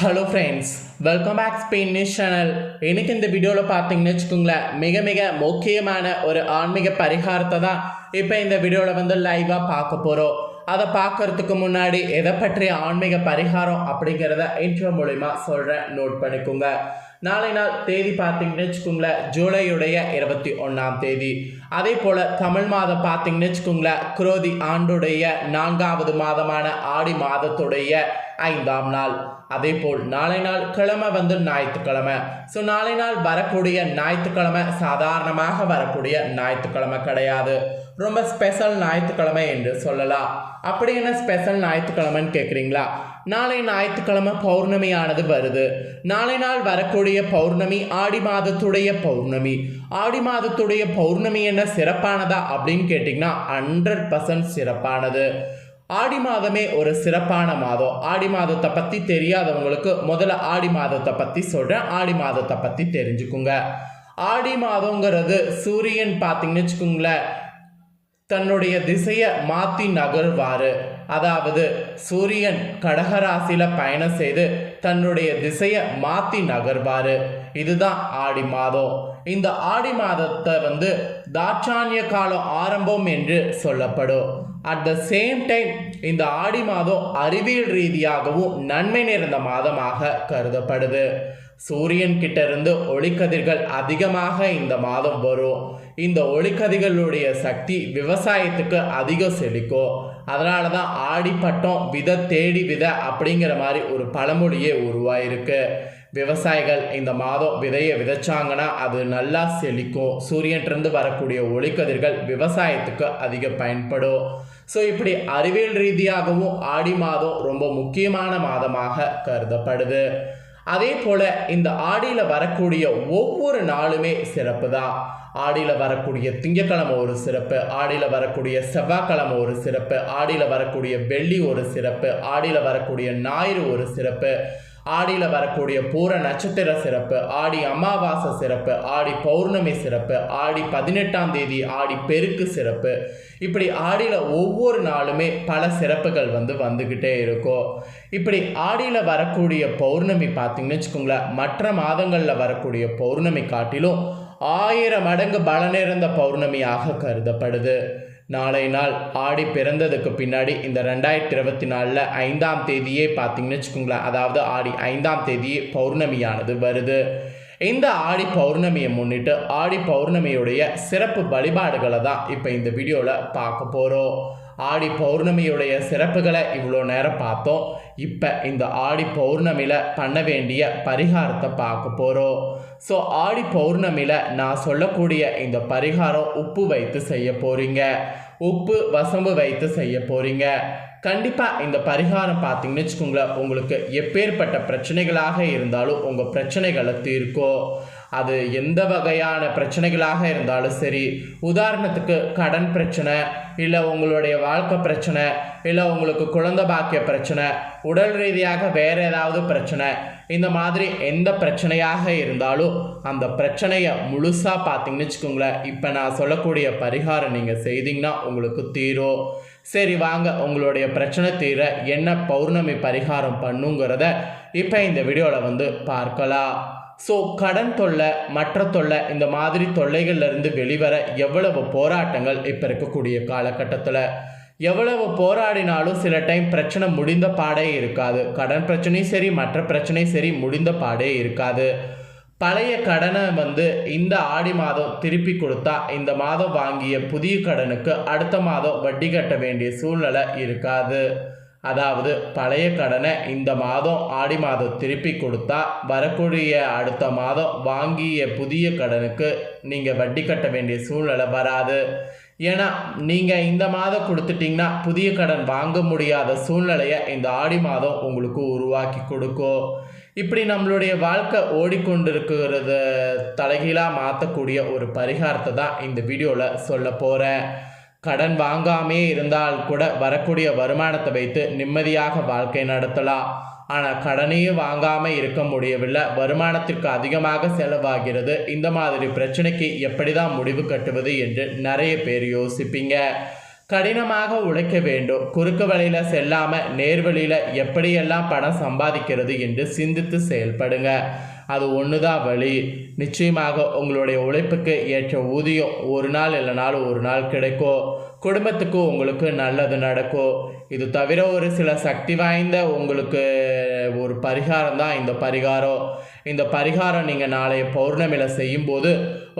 Hello friends welcome back Spain news channel எனக்கு இந்த வீடியோவில் பார்த்தீங்கன்னு வச்சுக்கோங்களேன் மிக மிக முக்கியமான ஒரு ஆன்மீக பரிகாரத்தை தான் இப்போ இந்த வீடியோவில் வந்து லைவாக பார்க்க போகிறோம் அதை பார்க்கறதுக்கு முன்னாடி எதை பற்றிய ஆன்மீக பரிகாரம் அப்படிங்கிறத இன்ட்ரோ மூலிமா சொல்கிறேன் நோட் பண்ணிக்கோங்க. நாளை நாள் தேதி பார்த்தீங்கன்னு வச்சுக்கோங்களேன் ஜூலையுடைய இருபத்தி ஒன்றாம் தேதி. அதே போல் தமிழ் மாதம் பார்த்தீங்கன்னு வச்சுக்கோங்களேன் குரோதி ஆண்டுடைய நான்காவது மாதமான ஆடி மாதத்துடைய ஐந்தாம் நாள். அதே போல் நாளை நாள் கிழமை வந்து ஞாயிற்றுக்கிழமை. ஸோ நாளை நாள் வரக்கூடிய ஞாயிற்றுக்கிழமை சாதாரணமாக வரக்கூடிய ஞாயிற்றுக்கிழமை கிடையாது. ரொம்ப ஸ்பெஷல் ஞாயிற்றுக்கிழமை என்று சொல்லலாம். அப்படி என்ன ஸ்பெஷல் ஞாயிற்றுக்கிழமைன்னு கேட்குறீங்களா நாளை ஞாயிற்றுக்கிழமை பௌர்ணமியானது வருது. நாளை நாள் வரக்கூடிய பௌர்ணமி ஆடி மாதத்துடைய பௌர்ணமி. ஆடி மாதத்துடைய பௌர்ணமி என்ன சிறப்பானதா அப்படின்னு கேட்டிங்கன்னா ஹண்ட்ரட் பர்சன்ட் சிறப்பானது. ஆடி மாதமே ஒரு சிறப்பான மாதம். ஆடி மாதத்தை பற்றி தெரியாதவங்களுக்கு முதல்ல ஆடி மாதத்தை பற்றி சொல்கிறேன் ஆடி மாதத்தை பற்றி தெரிஞ்சுக்குங்க. ஆடி மாதங்கிறது சூரியன் பார்த்தீங்கன்னு வச்சுக்கோங்களேன் தன்னுடைய திசையை மாற்றி நகர்வார். அதாவது சூரியன் கடகராசியில் பயணம் செய்து தன்னுடைய திசையை மாற்றி நகர்வார். இதுதான் ஆடி மாதம். இந்த ஆடி மாதத்தை வந்து தாட்சானிய காலம் ஆரம்பம் என்று சொல்லப்படும். அட் த சேம் டைம் இந்த ஆடி மாதம் அறிவியல் ரீதியாகவும் நன்மை நிறைந்த மாதமாக கருதப்படுது. சூரியன் கிட்ட இருந்து ஒளிக்கதிர்கள் அதிகமாக இந்த மாதம் வரும். இந்த ஒளிக்கதிர்களுடைய சக்தி விவசாயத்துக்கு அதிகம் செழிக்கும் அதனால தான் ஆடிப்பட்டம் வித தேடி வித அப்படிங்கிற மாதிரி ஒரு பழமொழியே உருவாயிருக்கு. விவசாயிகள் இந்த மாதம் விதையை விதைச்சாங்கன்னா அது நல்லா செழிக்கும். சூரியன்லேருந்து வரக்கூடிய ஒளிக்கதிர்கள் விவசாயத்துக்கு அதிக பயன்படும். ஸோ இப்படி அறிவியல் ரீதியாகவும் ஆடி மாதம் ரொம்ப முக்கியமான மாதமாக கருதப்படுது. அதே போல் இந்த ஆடியில் வரக்கூடிய ஒவ்வொரு நாளுமே சிறப்பு தான். ஆடியில் வரக்கூடிய திங்கக்கிழமை ஒரு சிறப்பு ஆடியில் வரக்கூடிய செவ்வாய்க்கிழமை ஒரு சிறப்பு ஆடியில் வரக்கூடிய வெள்ளி ஒரு சிறப்பு ஆடியில் வரக்கூடிய ஞாயிறு ஒரு சிறப்பு. ஆடியில் வரக்கூடிய பூர நட்சத்திர சிறப்பு ஆடி அமாவாசை சிறப்பு ஆடி பௌர்ணமி சிறப்பு ஆடி பதினெட்டாம் தேதி ஆடி பெருக்கு சிறப்பு. இப்படி ஆடியில் ஒவ்வொரு நாளுமே பல சிறப்புகள் வந்து வந்துக்கிட்டே இருக்கும். இப்படி ஆடியில் வரக்கூடிய பௌர்ணமி பார்த்தீங்கன்னு வச்சுக்கோங்களேன் மற்ற மாதங்களில் வரக்கூடிய பௌர்ணமி காட்டிலும் ஆயிரம் மடங்கு பலனிறந்த பௌர்ணமியாக கருதப்படுது. நாளை நாள் ஆடி பிறந்ததுக்கு பின்னாடி இந்த ரெண்டாயிரத்தி இருபத்தி நாலில் ஐந்தாம் தேதியே பார்த்தீங்கன்னு வச்சுக்கோங்களேன். அதாவது ஆடி ஐந்தாம் தேதியே பௌர்ணமியானது வருது. இந்த ஆடி பௌர்ணமியை முன்னிட்டு ஆடி பௌர்ணமியுடைய சிறப்பு வழிபாடுகளை தான் இப்போ இந்த வீடியோவில் பார்க்க போகிறோம் ஆடி பௌர்ணமியுடைய சிறப்புகளை இவ்வளோ நேரம் பார்த்தோம். இப்போ இந்த ஆடி பௌர்ணமியில் பண்ண வேண்டிய பரிகாரத்தை பார்க்க போகிறோம் ஸோ ஆடி பௌர்ணமியில் நான் சொல்லக்கூடிய இந்த பரிகாரம் உப்பு வைத்து செய்ய போகிறீங்க உப்பு வசம்பு வைத்து செய்ய போகிறீங்க கண்டிப்பாக இந்த பரிகாரம் பார்த்தீங்கன்னு வச்சுக்கோங்களேன் உங்களுக்கு எப்பேற்பட்ட பிரச்சனைகளாக இருந்தாலும் உங்கள் பிரச்சனைகளை தீர்க்கும். அது எந்த வகையான பிரச்சனைகளாக இருந்தாலும் சரி உதாரணத்துக்கு கடன் பிரச்சனை இல்லை உங்களுடைய வாழ்க்கை பிரச்சனை இல்லை உங்களுக்கு குழந்தை பாக்கிய பிரச்சனை உடல் ரீதியாக வேறு ஏதாவது பிரச்சனை இந்த மாதிரி எந்த பிரச்சனையாக இருந்தாலும் அந்த பிரச்சனையை முழுசாக பார்த்தீங்கன்னு வச்சுக்கோங்களேன். இப்போ நான் சொல்லக்கூடிய பரிகாரம் நீங்கள் செய்தீங்கன்னா உங்களுக்கு தீரும். சரி வாங்க உங்களுடைய பிரச்சனை தீர என்ன பௌர்ணமி பரிகாரம் பண்ணுங்கிறத இப்போ இந்த வீடியோவில் வந்து பார்க்கலாம். ஸோ கடன் தொல்லை மற்ற தொல்லை இந்த மாதிரி தொல்லைகள்லேருந்து வெளிவர எவ்வளவு போராட்டங்கள் இப்போ இருக்கக்கூடிய காலகட்டத்தில்? எவ்வளவு போராடினாலும் சில டைம் பிரச்சனை முடிந்த பாடே இருக்காது. கடன் பிரச்சனையும் சரி மற்ற பிரச்சனையும் சரி முடிந்த பாடே இருக்காது. பழைய கடனை வந்து இந்த ஆடி மாதம் திருப்பி கொடுத்தா இந்த மாதம் வாங்கிய புதிய கடனுக்கு அடுத்த மாதம் வட்டி கட்ட வேண்டிய சூழ்நிலை இருக்காது. அதாவது பழைய கடனை இந்த மாதம் ஆடி மாதம் திருப்பி கொடுத்தா வரக்கூடிய அடுத்த மாதம் வாங்கிய புதிய கடனுக்கு நீங்கள் வட்டி கட்ட வேண்டிய சூழ்நிலை வராது. ஏன்னா நீங்கள் இந்த மாதம் கொடுத்துட்டிங்கன்னா புதிய கடன் வாங்க முடியாத சூழ்நிலையை இந்த ஆடி மாதம் உங்களுக்கு உருவாக்கி கொடுக்கும். இப்படி நம்மளுடைய வாழ்க்கை ஓடிக்கொண்டிருக்கிறத தலைகீழாக மாற்றக்கூடிய ஒரு பரிகாரத்தை தான் இந்த வீடியோவில் சொல்ல போகிறேன் கடன் வாங்காமே இருந்தால் கூட வரக்கூடிய வருமானத்தை வைத்து நிம்மதியாக வாழ்க்கை நடத்தலாம். ஆனால் கடனையும் வாங்காமல் இருக்க முடியவில்லை. வருமானத்திற்கு அதிகமாக செலவாகிறது. இந்த மாதிரி பிரச்சனைக்கு எப்படி தான் முடிவு கட்டுவது என்று நிறைய பேர் யோசிப்பீங்க. கடினமாக உழைக்க வேண்டும். குறுக்கு வழியில் செல்லாமல் நேர்வழியில் எப்படியெல்லாம் பணம் சம்பாதிக்கிறது என்று சிந்தித்து செயல்படுங்க. அது ஒன்று தான் வழி நிச்சயமாக உங்களுடைய உழைப்புக்கு ஏற்ற ஊதியம் ஒரு நாள் இல்லைனாலும் ஒரு நாள் கிடைக்கும். குடும்பத்துக்கு உங்களுக்கு நல்லது நடக்கும். இது தவிர ஒரு சில சக்தி வாய்ந்த உங்களுக்கு ஒரு பரிகாரம் தான் இந்த பரிகாரம். இந்த பரிகாரம் நீங்கள் நாளைய பௌர்ணமியில் செய்யும்போது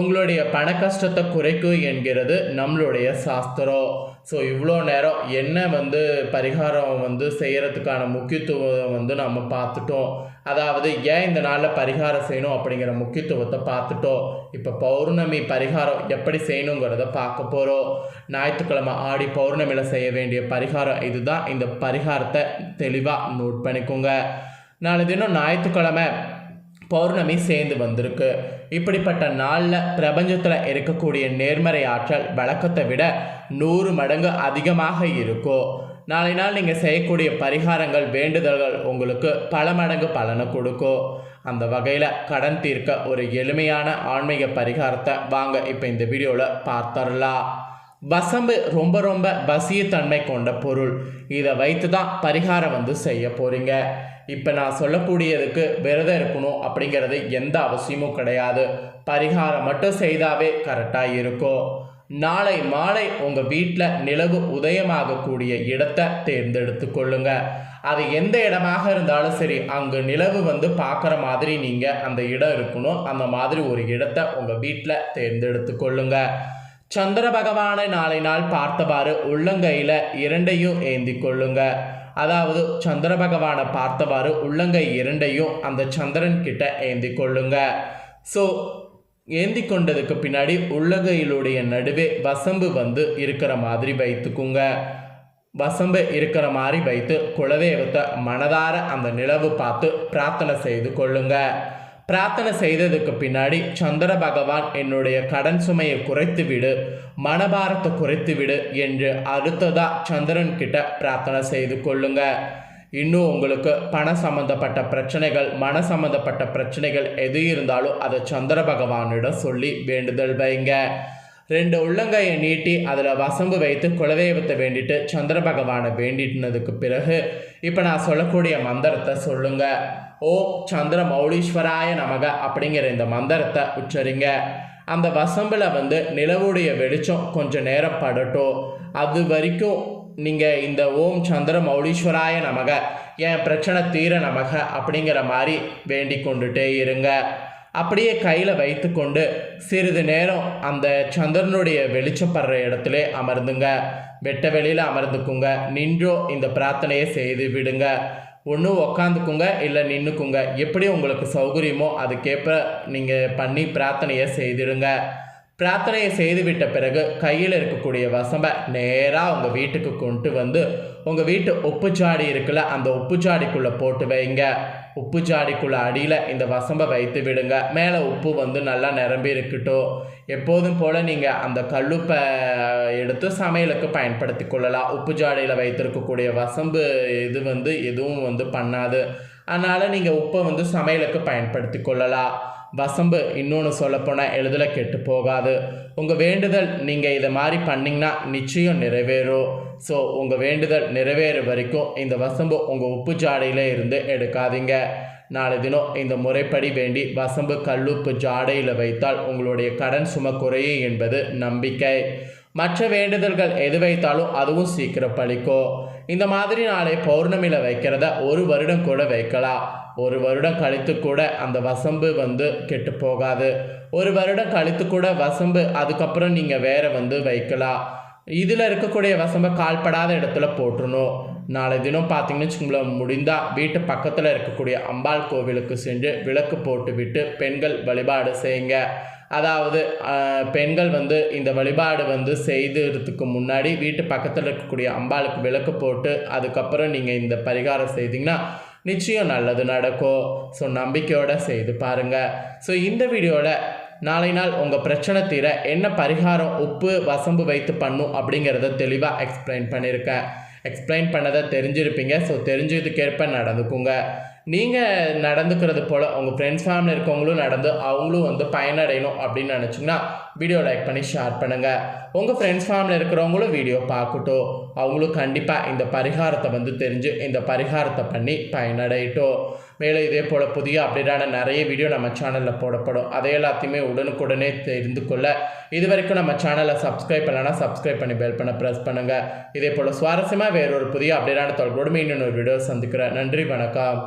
உங்களுடைய பண கஷ்டத்தை குறைக்கும் என்கிறது நம்மளுடைய சாஸ்திரம். ஸோ இவ்வளோ நேரம் என்ன வந்து பரிகாரம் வந்து செய்கிறதுக்கான முக்கியத்துவம் வந்து நம்ம பார்த்துட்டோம். அதாவது ஏன் இந்த நாளில் பரிகாரம் செய்யணும் அப்படிங்கிற முக்கியத்துவத்தை பார்த்துட்டோம். இப்போ பௌர்ணமி பரிகாரம் எப்படி செய்யணுங்கிறத பார்க்க போகிறோம் ஞாயிற்றுக்கிழமை ஆடி பௌர்ணமியில் செய்ய வேண்டிய பரிகாரம் இதுதான். இந்த பரிகாரத்தை தெளிவாக நோட் பண்ணிக்கோங்க. நாளை தினம் ஞாயிற்றுக்கிழமை பௌர்ணமி சேர்ந்து வந்திருக்கு. இப்படிப்பட்ட நாளில் பிரபஞ்சத்தில் இருக்கக்கூடிய நேர்மறை ஆற்றல் வழக்கத்தை விட நூறு மடங்கு அதிகமாக இருக்கும் நாளை நாள் நீங்கள் செய்யக்கூடிய பரிகாரங்கள் வேண்டுதல்கள் உங்களுக்கு பல மடங்கு பலனை கொடுக்கும் அந்த வகையில் கடன் தீர்க்க ஒரு எளிமையான ஆன்மீக பரிகாரத்தை வாங்க இப்போ இந்த வீடியோவில் பார்த்தரலாம் வசம்பு ரொம்ப ரொம்ப பசியத்தன்மை கொண்ட பொருள். இதை வைத்து தான் பரிகாரம் வந்து செய்ய போகிறீங்க இப்போ நான் சொல்லக்கூடியதுக்கு விரதம் இருக்கணும் அப்படிங்கிறது எந்த அவசியமும் கிடையாது. பரிகாரம் மட்டும் செய்தாவே கரெக்டாக இருக்கும். நாளை மாலை உங்கள் வீட்டில் நிலவு உதயமாகக்கூடிய இடத்தை தேர்ந்தெடுத்து கொள்ளுங்க. அது எந்த இடமாக இருந்தாலும் சரி அங்கு நிலவு வந்து பார்க்குற மாதிரி நீங்கள் அந்த இடம் இருக்கணும். அந்த மாதிரி ஒரு இடத்தை உங்கள் வீட்டில் தேர்ந்தெடுத்து கொள்ளுங்க. சந்திர பகவானை நாளை நாள் பார்த்தவாறு உள்ளங்கையில் இரண்டையும் ஏந்தி கொள்ளுங்கள் அதாவது சந்திர பகவானை பார்த்தவாறு உள்ளங்கை இரண்டையும் அந்த சந்திரன் கிட்ட ஏந்தி கொள்ளுங்க. ஸோ ஏந்தி கொண்டதுக்கு பின்னாடி உள்ளங்கையிலுடைய நடுவே வசம்பு வந்து இருக்கிற மாதிரி வைத்துக்குங்க. வசம்பு இருக்கிற மாதிரி வைத்து குலதெய்வத்தை மனதார அந்த நிலவு பார்த்து பிரார்த்தனை செய்து கொள்ளுங்கள் பிரார்த்தனை செய்ததுக்கு பின்னாடி சந்திர பகவான் என்னுடைய கடன் சுமையை குறைத்து விடு மனபாரத்தை குறைத்து விடு என்று அடுத்ததா சந்திரன் கிட்ட பிரார்த்தனை செய்து கொள்ளுங்க. இன்னும் உங்களுக்கு பண சம்பந்தப்பட்ட பிரச்சனைகள் மன சம்பந்தப்பட்ட பிரச்சனைகள் எது இருந்தாலும் அதை சந்திர பகவானிடம் சொல்லி வேண்டுதல் வைங்க. ரெண்டு உள்ளங்கையை நீட்டி அதில் வசம்பு வைத்து குலதெய்வத்தை வேண்டிட்டு சந்திர பகவானை வேண்டிட்டுனதுக்கு பிறகு இப்போ நான் சொல்லக்கூடிய மந்திரத்தை சொல்லுங்கள் ஓம் சந்திர மௌலீஸ்வராய நமக அப்படிங்கிற இந்த மந்திரத்தை உச்சரிங்க. அந்த வசம்பில் வந்து நிலவுடைய வெளிச்சம் கொஞ்சம் நேரம் படட்டும். அது வரைக்கும் நீங்கள் இந்த ஓம் சந்திர மௌலீஸ்வராய நமக என் பிரச்சனை தீர நமக அப்படிங்கிற மாதிரி வேண்டி கொண்டுட்டே இருங்க. அப்படியே கையில் வைத்துக்கொண்டு சிறிது நேரம் அந்த சந்திரனுடைய வெளிச்சப்படுற இடத்துல அமர்ந்துங்க. வெட்ட வெளியில் அமர்ந்துக்குங்க. நின்றோ இந்த பிரார்த்தனையை செய்து விடுங்க. ஒன்று உக்காந்துக்குங்க இல்லை நின்றுக்குங்க எப்படி உங்களுக்கு சௌகரியமோ அதுக்கேற்ப நீங்கள் பண்ணி பிரார்த்தனையை செய்திடுங்க. பிரார்த்தனையை செய்துவிட்ட பிறகு கையில் இருக்கக்கூடிய வசம்பை நேராக உங்கள் வீட்டுக்கு கொண்டு வந்து உங்கள் வீட்டு உப்பு சாடி இருக்குல்ல அந்த உப்பு சாடிக்குள்ளே போட்டு வைங்க. உப்பு சாடிக்குள்ளே அடியில் இந்த வசம்பை வைத்து விடுங்க. மேலே உப்பு வந்து நல்லா நிரம்பி இருக்கட்டும். எப்போதும் போல் நீங்கள் அந்த கல்லுப்பை எடுத்து சமையலுக்கு பயன்படுத்தி கொள்ளலாம். உப்பு ஜாடியில் வைத்திருக்கக்கூடிய வசம்பு இது வந்து எதுவும் வந்து பண்ணாது. அதனால் நீங்கள் உப்பை வந்து சமையலுக்கு பயன்படுத்தி கொள்ளலாம். வசம்பு இன்னொன்று சொல்லப்போனால் எளிதில் கெட்டு போகாது. உங்கள் வேண்டுதல் நீங்கள் இதை மாதிரி பண்ணிங்கன்னா நிச்சயம் நிறைவேறும். ஸோ உங்கள் வேண்டுதல் நிறைவேற வரைக்கும் இந்த வசம்பு உங்கள் உப்பு ஜாடையில் இருந்து எடுக்காதீங்க. நாளை தினம் இந்த முறைப்படி வேண்டி வசம்பு கல்லுப்பு ஜாடையில் வைத்தால் உங்களுடைய கடன் சும குறையும் என்பது நம்பிக்கை. மற்ற வேண்டுதல்கள் எது வைத்தாலும் அதுவும் சீக்கிரம் பழிக்கும் இந்த மாதிரி நாளை பௌர்ணமியில் வைக்கிறத ஒரு வருடம் கூட வைக்கலாம். ஒரு வருடம் கழித்து கூட அந்த வசம்பு வந்து கெட்டு போகாது. ஒரு வருடம் கழித்து கூட வசம்பு அதுக்கப்புறம் நீங்கள் வேற வந்து வைக்கலாம். இதில் இருக்கக்கூடிய வசம்பை கால்படாத இடத்துல போட்டுருணும் நாளை தினம் பார்த்தீங்கன்னு வச்சுக்கோங்களேன் முடிந்தால் வீட்டு பக்கத்தில் இருக்கக்கூடிய அம்பாள் கோவிலுக்கு சென்று விளக்கு போட்டுவிட்டு பெண்கள் வழிபாடு செய்யுங்க. அதாவது பெண்கள் வந்து இந்த வழிபாடு வந்து செய்துறதுக்கு முன்னாடி வீட்டு பக்கத்தில் இருக்கக்கூடிய அம்பாளுக்கு விளக்கு போட்டு அதுக்கப்புறம் நீங்கள் இந்த பரிகாரம் செய்தீங்கன்னா நிச்சயம் நல்லது நடக்கும் ஸோ நம்பிக்கையோடு செய்து பாருங்கள் ஸோ இந்த வீடியோவில் நாளை நாள் உங்கள் பிரச்சனை தீர என்ன பரிகாரம் உப்பு வசம்பு வைத்து பண்ணும் அப்படிங்கிறத தெளிவாக எக்ஸ்பிளைன் பண்ணியிருக்கேன் எக்ஸ்பிளைன் பண்ணதை தெரிஞ்சிருப்பீங்க. ஸோ தெரிஞ்சதுக்கேற்ப நடந்துக்குங்க. நீங்கள் நடந்துக்கிறது போல் உங்கள் ஃப்ரெண்ட்ஸ் ஃபேமிலி இருக்கவங்களும் நடந்து அவங்களும் வந்து பயனடையணும் அப்படின்னு நினச்சிங்கன்னா வீடியோ லைக் பண்ணி ஷேர் பண்ணுங்கள் உங்கள் ஃப்ரெண்ட்ஸ் ஃபேமிலி இருக்கிறவங்களும் வீடியோ பார்க்கட்டும். அவங்களும் கண்டிப்பாக இந்த பரிகாரத்தை வந்து தெரிஞ்சு இந்த பரிகாரத்தை பண்ணி பயனடையட்டும். மேலே இதே போல் புதிய அப்டேட்டான நிறைய வீடியோ நம்ம சேனலில் போடப்படும். அதை எல்லாத்தையுமே உடனுக்குடனே தெரிந்து கொள்ள. இது வரைக்கும் நம்ம சேனலை சப்ஸ்கிரைப் பண்ணலன்னா சப்ஸ்கிரைப் பண்ணி பெல் பண்ண ப்ரெஸ் பண்ணுங்கள் இதே போல் சுவாரஸ்யமாக வேறொரு புதிய அப்டேட்டான தொடர்போடு இன்னொரு வீடியோ சந்திக்கிறேன். நன்றி வணக்கம்.